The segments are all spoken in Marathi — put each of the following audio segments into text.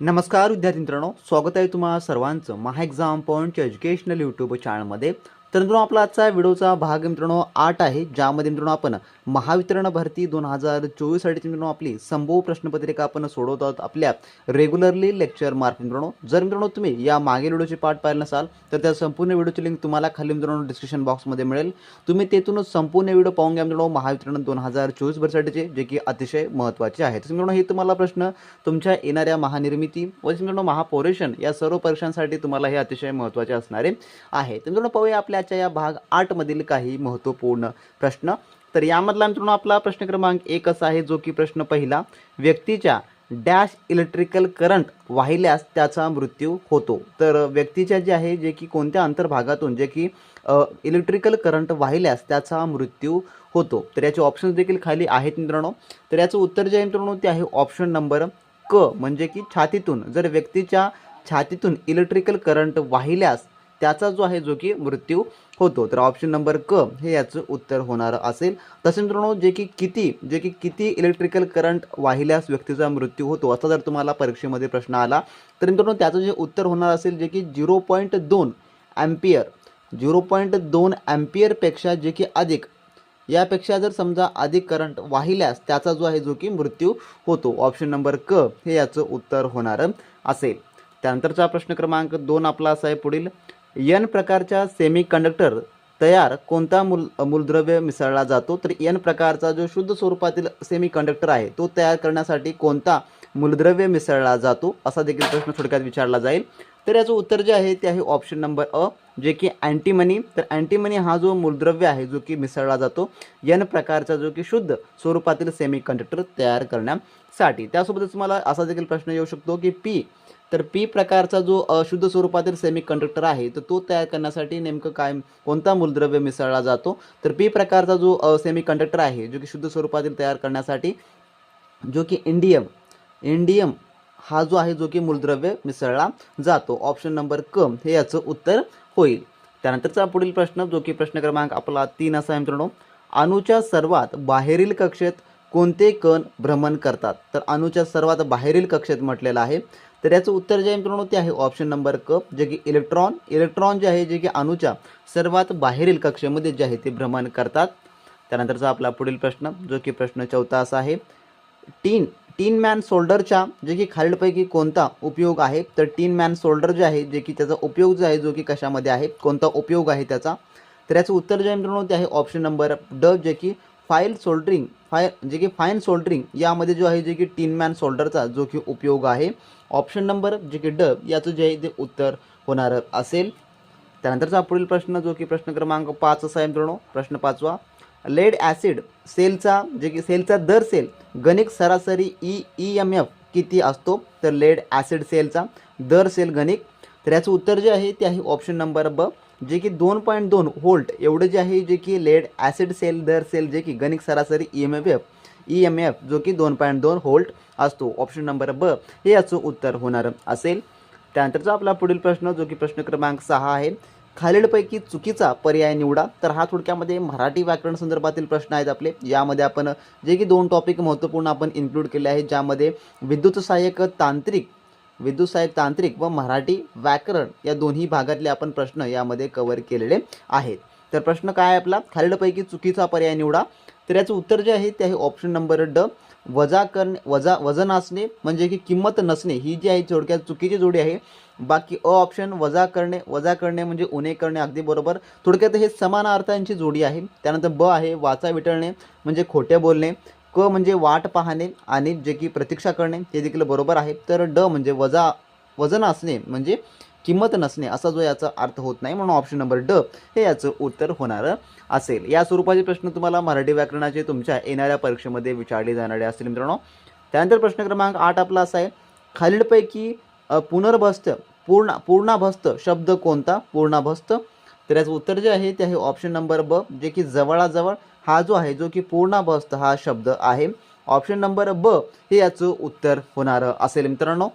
नमस्कार विद्यार्थी मित्रांनो स्वागत आहे तुम्हा सर्वांचं महा एक्झाम पॉईंटच्या एज्युकेशनल यूट्यूब चॅनलमध्ये तर मित्रांनो आपला आजचा व्हिडिओचा भाग मित्रांनो आठ आहे ज्यामध्ये मित्रांनो आपण महावितरण भरती दोन हजार चोवीससाठी मित्रांनो आपली संभव प्रश्नपत्रिका आपण सोडवत आहोत आपल्या रेग्युलरली लेक्चर मार्फत मित्रांनो. जर मित्रांनो तुम्ही या मागील व्हिडिओची पाठ पाहिलं नसाल तर त्या संपूर्ण व्हिडिओची लिंक तुम्हाला खाली मित्रांनो डिस्क्रिप्शन बॉक्समध्ये मिळेल. तुम्ही तेथूनच संपूर्ण व्हिडिओ पाहून घ्या मित्रांनो महावितरण दोन हजार चोवीस भरसाठीचे जे की अतिशय महत्त्वाचे आहेत मित्रांनो हे तुम्हाला प्रश्न तुमच्या येणाऱ्या महानिर्मिती व मित्रांनो महापोरेशन या सर्व परीक्षांसाठी तुम्हाला हे अतिशय महत्त्वाचे असणारे आहे. मित्रांनो पाहूया आपल्या आजच्या या भाग आठमधील काही महत्त्वपूर्ण प्रश्न. तर यामधला मित्रांनो आपला प्रश्न क्रमांक एक असा आहे जो की प्रश्न पहिला व्यक्तीच्या डॅश इलेक्ट्रिकल करंट वाहिल्यास त्याचा मृत्यू होतो. तर व्यक्तीच्या जे आहे जे की कोणत्या अंतर्भागातून जे की इलेक्ट्रिकल करंट वाहिल्यास त्याचा मृत्यू होतो. तर याचे ऑप्शन्स देखील खाली आहेत मित्रांनो. तर याचं उत्तर जे आहे मित्रांनो ते आहे ऑप्शन नंबर क म्हणजे की छातीतून. जर व्यक्तीच्या छातीतून इलेक्ट्रिकल करंट वाहिल्यास त्याचा जो आहे जो की मृत्यू होतो. तर ऑप्शन नंबर क हे याचं उत्तर होणार असेल. तसे मित्रांनो जे की किती जे की किती इलेक्ट्रिकल करंट वाहिल्यास व्यक्तीचा मृत्यू होतो असा जर तुम्हाला परीक्षेमध्ये प्रश्न आला तर मित्रांनो त्याचं जे उत्तर होणार असेल जे की झिरो पॉईंट दोन ॲम्पियर झिरो पॉईंट दोन ॲम्पियरपेक्षा जे की अधिक यापेक्षा जर समजा अधिक करंट वाहिल्यास त्याचा जो आहे जो की मृत्यू होतो. ऑप्शन नंबर क हे याचं उत्तर होणार असेल. त्यानंतरचा प्रश्न क्रमांक दोन आपला असा आहे पुढील. एन प्रकारच्या सेमी कंडक्टर तयार कोणता मूल मूलद्रव्य मिसळला जातो तर एन प्रकारचा जो शुद्ध स्वरूपातील सेमी कंडक्टर आहे तो तयार करण्यासाठी कोणता मूलद्रव्य मिसळला जातो असा देखील प्रश्न थोडक्यात विचारला जाईल. तर याचं उत्तर जे आहे ते आहे ऑप्शन नंबर अ जे की अँटीमनी तर अँटीमनी हा जो मूलद्रव्य आहे जो की मिसळला जातो एन प्रकारचा जो की शुद्ध स्वरूपातील सेमी कंडक्टर तयार करण्यासाठी. त्यासोबतच तुम्हाला असा देखील प्रश्न येऊ शकतो की पी तर पी प्रकारचा जो अशुद्ध स्वरूपातील सेमी कंडक्टर आहे तर तो तयार करण्यासाठी नेमकं काय कोणता मूलद्रव्य मिसळला जातो? तर पी प्रकारचा जो सेमी कंडक्टर आहे जो की शुद्ध स्वरूपातील तयार करण्यासाठी जो की इंडियम इंडियम हा जो आहे जो की मूलद्रव्य मिसळला जातो. ऑप्शन नंबर क हे याचं उत्तर होईल. त्यानंतरचा पुढील प्रश्न जो की प्रश्न क्रमांक आपला तीन असा आहे मित्रांनो. अणूच्या सर्वात बाहेरील कक्षेत कोणते कण भ्रमण करतात? तर अणूच्या सर्वात बाहेरील कक्षेत म्हटलेलं आहे. तर याचं उत्तर जे आहे मित्रांनो ते आहे ऑप्शन नंबर क जे की इलेक्ट्रॉन इलेक्ट्रॉन जे आहे जे की अणूच्या सर्वात बाहेरील कक्षेमध्ये जे आहे ते भ्रमण करतात. त्यानंतरचा आपला पुढील प्रश्न जो की प्रश्न चौथा असा आहे. टीन टीन मॅन सोल्डरच्या जे की खालीलपैकी कोणता उपयोग आहे? तर टीन मॅन सोल्डर जे आहे जे की त्याचा उपयोग जो आहे जो की कशामध्ये आहे? कोणता उपयोग आहे त्याचा? तर याचं उत्तर जे आहे मित्रांनो ते आहे ऑप्शन नंबर ड जे की फाईल सोल्डरिंग फाय जे की फाईन सोल्डरिंग यामध्ये जो आहे जे की टीन मॅन सोल्डरचा जो की उपयोग आहे. ऑप्शन नंबर जे की ड याचं जे आहे ते उत्तर होणार असेल. त्यानंतरचा पुढील प्रश्न जो की प्रश्न क्रमांक पाच असा आहे मित्रांनो. प्रश्न पाचवा. लेड ॲसिड सेलचा जे की सेलचा दर सेल गणिक सरासरी ई ई एम एफ किती असतो? तर लेड ॲसिड सेलचा दर सेल गणिक. तर याचं उत्तर जे आहे ते आहे ऑप्शन नंबर ब जे की दोन पॉईंट दोन होल्ट एवढं जे आहे जे की लेड ॲसिड सेल दर सेल जे की गणिक सरासरी E M F F. E M F जो की दोन पॉईंट दोन होल्ट असतो. ऑप्शन नंबर ब हे याचं उत्तर होणार असेल. त्यानंतरचा आपला पुढील प्रश्न जो की प्रश्न क्रमांक सहा आहे. खालीलपैकी चुकीचा पर्याय निवडा. तर हा थोडक्यामध्ये मराठी व्याकरण संदर्भातील प्रश्न आहेत आपले. यामध्ये आपण जे की दोन टॉपिक महत्त्वपूर्ण आपण इन्क्लूड केले आहेत ज्यामध्ये विद्युत सहाय्यक तांत्रिक विद्युत सहाय्यक तांत्रिक व मराठी व्याकरण या दोन्ही भागातले आपण प्रश्न यामध्ये कवर केलेले आहेत. तर प्रश्न काय आहे आपला? खालीलपैकी चुकीचा पर्याय निवडा. तर याचं उत्तर जे आहे ते आहे ऑप्शन नंबर ड. वजा करणे वजा वजन असणे म्हणजे की किंमत नसणे ही जी आहे थोडक्यात चुकीची जोडी आहे. बाकी अ ऑप्शन वजा करणे वजा करणे म्हणजे उणे करणे अगदी बरोबर. थोडक्यात हे समान अर्थांची जोडी आहे. त्यानंतर ब आहे वाचा विटळणे म्हणजे खोटे बोलणे क म्हणजे वाट पाहणे आणि जे की प्रतीक्षा करणे हे देखील बरोबर आहे. तर ड म्हणजे वजा वजन असणे म्हणजे किंमत नसणे असा जो याचा अर्थ होत नाही म्हणून ऑप्शन नंबर ड हे याचं उत्तर होणार असेल. या स्वरूपाचे प्रश्न तुम्हाला मराठी व्याकरणाचे तुमच्या येणाऱ्या परीक्षेमध्ये विचारले जाणारे असतील मित्रांनो. त्यानंतर प्रश्न क्रमांक आठ आपला असा आहे. खालीलपैकी पुनर्भस्त पूर्ण पूर्णाभस्त शब्द कोणता? पूर्णाभस्त तर याचं उत्तर जे आहे ते आहे ऑप्शन नंबर ब जे की जवळाजवळ हा जो आहे जो की पूर्णाभस्त हा शब्द आहे. ऑप्शन नंबर ब हे याचं उत्तर होणार असेल मित्रांनो.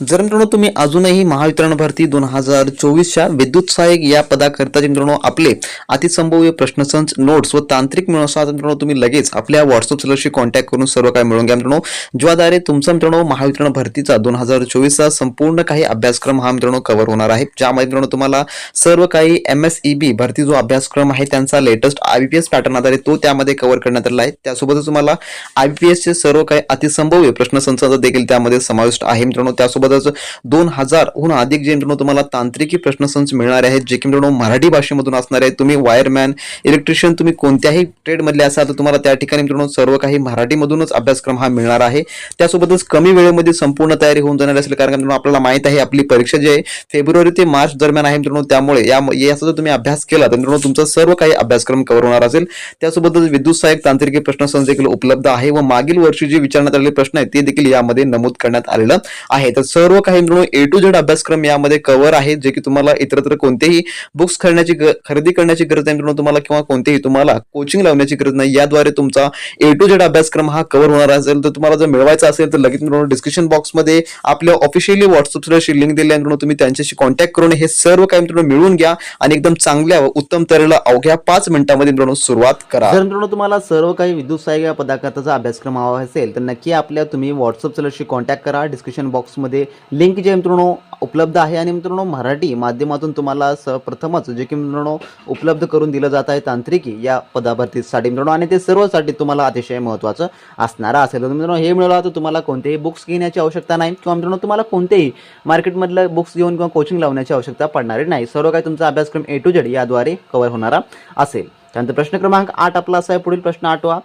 जर मित्रांनो तुम्ही अजूनही महावितरण भरती दोन हजार चोवीसच्या विद्युत सहाय्यक या पदाकरता जे मित्रांनो आपले अतिसंभव्य प्रश्नसंच नोट्स व तांत्रिक मिळून असा मित्रांनो तुम्ही लगेच आपल्या व्हॉट्सअप सेलरशी कॉन्टॅक्ट करून सर्व काय मिळून घ्या मित्रांनो. ज्याद्वारे तुमचा मित्रांनो महावितरण भरतीचा दोन हजार चोवीसचा संपूर्ण काही अभ्यासक्रम हा मित्रांनो कव्हर होणार आहे. ज्यामध्ये मित्रांनो तुम्हाला सर्व काही एम एस ई बी भरती जो अभ्यासक्रम आहे त्यांचा latest I B P S pattern आधारे तो त्यामध्ये कव्हर करण्यात आलेला आहे. त्यासोबतच तुम्हाला आय बी पी एसचे सर्व काही अतिसंभव्य प्रश्नसंचाचा देखील त्यामध्ये समाविष्ट आहे मित्रांनो. त्यासोबतच दोन हजारहून अधिक जे मित्रांनो तुम्हाला तांत्रिकी प्रश्नसंच मिळणार आहेत जे की मित्रांनो मराठी भाषेमधून असणार आहेत. तुम्ही वायरमॅन इलेक्ट्रिशियन तुम्ही कोणत्याही ट्रेडमधले असाल तर तुम्हाला त्या ठिकाणी मित्रांनो सर्व काही मराठीमधूनच अभ्यासक्रम हा मिळणार आहे. त्यासोबतच कमी वेळेमध्ये संपूर्ण तयारी होऊन जाणार असेल कारण मित्रांनो आपल्याला माहीत आहे आपली परीक्षा जी आहे फेब्रुवारी ते मार्च दरम्यान आहे मित्रांनो. त्यामुळे या याचा जर तुम्ही अभ्यास केला तर मित्रांनो तुमचा सर्व काही अभ्यासक्रम कव्हर होणार असेल. त्यासोबतच विद्युत सहाय्यक तांत्रिकी प्रश्नसंच देखील उपलब्ध आहे व मागील वर्षी जे विचारण्यात आलेले प्रश्न आहेत ते देखील यामध्ये नमूद करण्यात आलेलं आहे. तर सर्व काही मिळून ए टू झेड अभ्यासक्रम यामध्ये कव्हर आहे जे की तुम्हाला इतरत्र कोणतेही बुक्स खरण्याची ग- खरेदी करण्याची गरज नाही मिळून तुम्हाला किंवा कोणतेही तुम्हाला कोचिंग लावण्याची गरज नाही. याद्वारे तुमचा ए टू झेड अभ्यासक्रम हा कव्हर होणार असेल तर तुम्हाला जर मिळवायचा असेल तर लगेच मिळून डिस्क्रिप्शन बॉक्समध्ये आपल्या ऑफिशियली व्हॉट्सअपची लिंक दिली आहे तुम्ही त्यांच्याशी कॉन्टॅक्ट करून हे सर्व काही मित्रांनो मिळून घ्या आणि एकदम चांगल्या व उत्तम तऱ्हेला अवघ्या पाच मिनिटांमध्ये मित्रांनो सुरुवात करा. जर मित्रांनो तुम्हाला सर्व काही विद्युत सहाय्य पदार्थाचा अभ्यासक्रम हवा असेल तर नक्की आपल्या तुम्ही व्हॉट्सअप चलशी कॉन्टॅक्ट करा. डिस्क्रिप्शन बॉक्समध्ये लिंक जे मित्रांनो उपलब्ध आहे आणि मित्रांनो मराठी माध्यमातून तुम्हाला स प्रथमच जे की मित्रांनो उपलब्ध करून दिलं जात आहे तांत्रिकी या पदाभरतीसाठी मित्रांनो. आणि ते सर्वसाठी तुम्हाला अतिशय महत्त्वाचं असणारं असेल. तर मित्रांनो हे मिळालं तर तुम्हाला कोणतेही बुक्स घेण्याची आवश्यकता नाही किंवा मित्रांनो तुम्हाला कोणतेही मार्केटमधलं बुक्स घेऊन किंवा कोचिंग लावण्याची आवश्यकता पडणारी नाही. सर्व काही तुमचा अभ्यासक्रम ए टू जेड याद्वारे कव्हर होणारा असेल. त्यानंतर प्रश्न क्रमांक आठ आपला असा आहे. पुढील प्रश्न आठवा.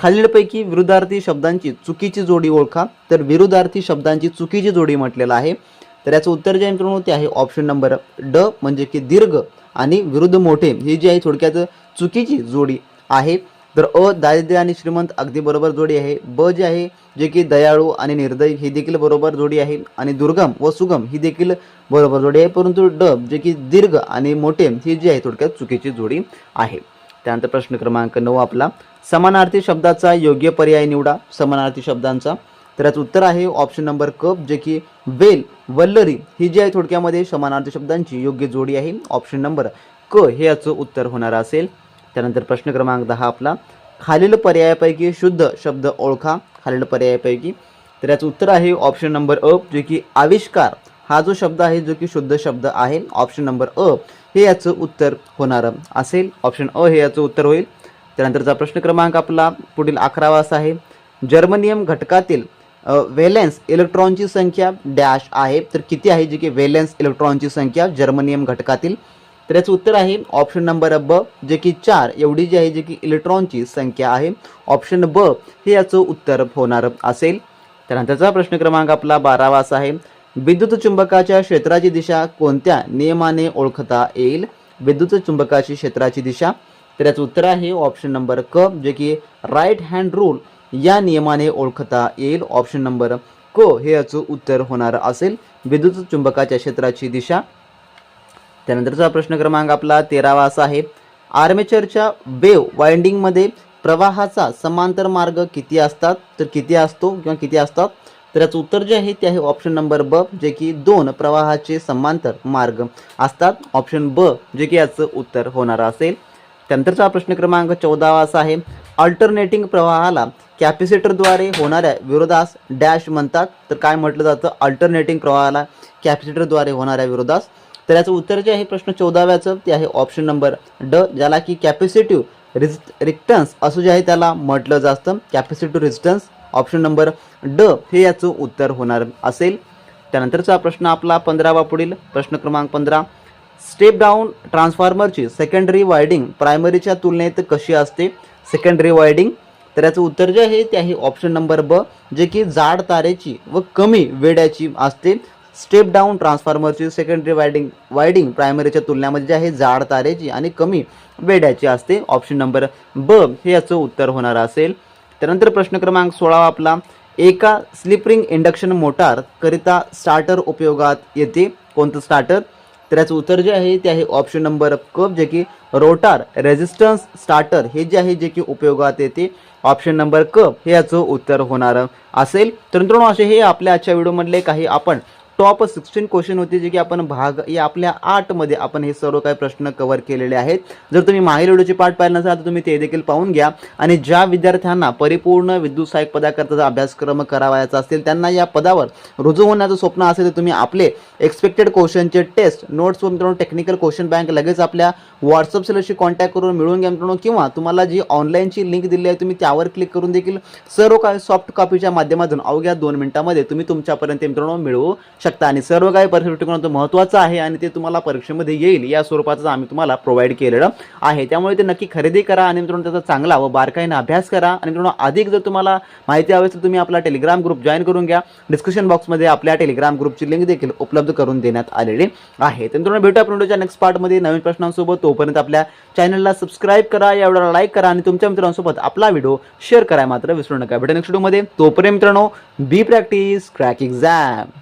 खालीलपैकी विरुद्धार्थी शब्दांची चुकीची जोडी ओळखा. तर विरुद्धार्थी शब्दांची चुकीची जोडी म्हटलेलं आहे. तर याचं उत्तर जे आहे मित्रांनो ते आहे ऑप्शन नंबर ड म्हणजे की दीर्घ आणि विरुद्ध मोठे. ही जी आहे थोडक्यात चुकीची जोडी आहे. तर अ दारिद्र्य आणि श्रीमंत अगदी बरोबर जोडी आहे. ब जे आहे जे की दयाळू आणि निर्दयी ही देखील बरोबर जोडी आहे. आणि दुर्गम व सुगम ही देखील बरोबर जोडी आहे. परंतु ड जे की दीर्घ आणि मोठे ही जी आहे थोडक्यात चुकीची जोडी आहे. त्यानंतर प्रश्न क्रमांक नऊ आपला. समानार्थी शब्दाचा योग्य पर्याय निवडा समानार्थी शब्दांचा. तर याचं उत्तर आहे ऑप्शन नंबर कप जे की वेल वल्लरी ही जी आहे थोडक्यामध्ये समानार्थी शब्दांची योग्य जोडी आहे. ऑप्शन नंबर क हे याचं उत्तर होणार असेल. त्यानंतर प्रश्न क्रमांक दहा आपला. खालील पर्यायापैकी शुद्ध शब्द ओळखा. खालील पर्यायापैकी. तर याचं उत्तर आहे ऑप्शन नंबर अ जे की आविष्कार. हा जो शब्द आहे जो की शुद्ध शब्द आहे ऑप्शन नंबर अ हे याचं उत्तर होणार असेल. ऑप्शन अ हे याचं उत्तर होईल. त्यानंतरचा प्रश्न क्रमांक आपला पुढील अकरावा असा आहे. जर्मनियम घटकातील अ, व्हॅलेन्स इलेक्ट्रॉनची संख्या डॅश आहे. तर किती आहे? जी की व्हॅलेन्स इलेक्ट्रॉनची संख्या जर्मनियम घटकातील. तर याचं उत्तर आहे ऑप्शन नंबर ब जे की चार एवढी जी आहे जी की इलेक्ट्रॉनची संख्या आहे. ऑप्शन ब हे याचं उत्तर होणार असेल. त्यानंतरचा प्रश्न क्रमांक आपला बारावा असा आहे. विद्युत चुंबकाच्या क्षेत्राची दिशा कोणत्या नियमाने ओळखता येईल? विद्युत चुंबकाची क्षेत्राची दिशा तर याचं उत्तर आहे ऑप्शन नंबर क जे की राईट हँड रूल या नियमाने ओळखता येईल. ऑप्शन नंबर क हे याचं उत्तर होणार असेल. विद्युत चुंबकाच्या क्षेत्राची दिशा. त्यानंतरचा प्रश्न क्रमांक आपला तेरावा असा आहे. आर्मेचरच्या वेव वाइंडिंगमध्ये प्रवाहाचा समांतर मार्ग किती असतात? तर किती असतो किंवा किती असतात? तर याचं उत्तर जे आहे ते आहे ऑप्शन नंबर ब जे की दोन प्रवाहाचे समांतर मार्ग असतात. ऑप्शन ब जे की याचं उत्तर होणार असेल. त्यानंतरचा प्रश्न क्रमांक चौदावा असा आहे. अल्टरनेटिंग प्रवाहाला कॅपॅसिटरद्वारे होणाऱ्या विरोधास डॅश म्हणतात. तर काय म्हटलं जातं? अल्टरनेटिंग प्रवाहाला कॅपॅसिटरद्वारे होणाऱ्या विरोधास. तर याचं उत्तर जे आहे प्रश्न चौदाव्याचं ते आहे ऑप्शन नंबर ड ज्याला की कॅपॅसिटिव्ह रिज रिक्टन्स असं जे आहे त्याला म्हटलं जातं. कॅपॅसिटिव्ह रेजिस्टन्स ऑप्शन नंबर ड हे याचं उत्तर होणार असेल. त्यानंतरचा प्रश्न आपला पंधरावा पुढील प्रश्न क्रमांक पंधरा. स्टेप डाऊन ट्रान्सफॉर्मरची सेकंडरी वायडिंग प्रायमरीच्या तुलनेत कशी असते? सेकंडरी वायडिंग तर याचं उत्तर जे आहे ते आहे ऑप्शन नंबर ब जे की जाड तारेची व कमी वेड्याची असते. स्टेप डाऊन ट्रान्सफॉर्मरची सेकंडरी वायडिंग वायडिंग प्रायमरीच्या तुलनेमध्ये जे आहे जाड तारेची आणि कमी वेड्याची असते. ऑप्शन नंबर ब हे याचं उत्तर होणार असेल. त्यानंतर प्रश्न क्रमांक सोळावा आपला. एका स्लिपरिंग इंडक्शन मोटार करिता स्टार्टर उपयोगात येते. कोणतं स्टार्टर तर याचं उत्तर जे आहे ते आहे ऑप्शन नंबर क जे की रोटार रेझिस्टन्स स्टार्टर हे जे आहे जे की उपयोगात येते. ऑप्शन नंबर क हे याचं उत्तर होणार असेल. तर मित्रांनो असे हे आपल्या आजच्या व्हिडिओमधले काही आपण टॉप सिक्स्टीन क्वेश्चन होते जे की आपण भाग या आपल्या आठमध्ये आपण हे सर्व काही प्रश्न कव्हर केलेले आहेत. जर तुम्ही मागील व्हिडिओचे पाठ पाहिलं नसाल तर तुम्ही ते देखील पाहून घ्या. आणि ज्या विद्यार्थ्यांना परिपूर्ण विद्युत सहाय्यक पदाकरताचा अभ्यासक्रम करावायचा असेल त्यांना या पदावर रुजू होण्याचं स्वप्न असेल तर तुम्ही आपले एक्सपेक्टेड क्वेश्चनचे टेस्ट नोट्स व मित्रांनो टेक्निकल क्वेश्चन बँक लगेच आपल्या व्हॉट्सअप सेलरशी कॉन्टॅक्ट करून मिळून घ्या मित्रांनो. किंवा तुम्हाला जी ऑनलाईनची लिंक दिली आहे तुम्ही त्यावर क्लिक करून देखील सर्व काही सॉफ्ट कॉपीच्या माध्यमातून अवघ्या दोन मिनिटांमध्ये तुम्ही तुमच्यापर्यंत मित्रांनो मिळवू शकता. आणि सर्व काही परीक्षा महत्त्वाचं आहे आणि ते तुम्हाला परीक्षेमध्ये येईल. या स्वरूपाचं आम्ही तुम्हाला प्रोव्हाइड केलेलं आहे. त्यामुळे ते नक्की खरेदी करा आणि मित्रांनो त्याचा चांगला व बारकाईने अभ्यास करा. आणि मित्रांनो अधिक जर तुम्हाला माहिती हवी असेल तर तुम्ही आपला टेलिग्राम ग्रुप जॉईन करून घ्या. डिस्क्रिप्शन बॉक्समध्ये आपल्या टेलिग्राम ग्रुपची लिंक देखील उपलब्ध करून देण्यात आलेली आहे. तर मित्रांनो भेटूया आपण नेक्स्ट पार्टमध्ये नवीन प्रश्नांसोबत. तोपर्यंत आपल्या चॅनलला सबस्क्राईब करा या व्हिडिओला लाईक करा आणि तुमच्या मित्रांसोबत आपला व्हिडिओ शेअर करायला मात्र विसरू नका. भेटा नेक्स्ट व्हिडिओमध्ये तोपर्यंत मित्रांनो बी प्रॅक्टिस क्रॅक एक्झाम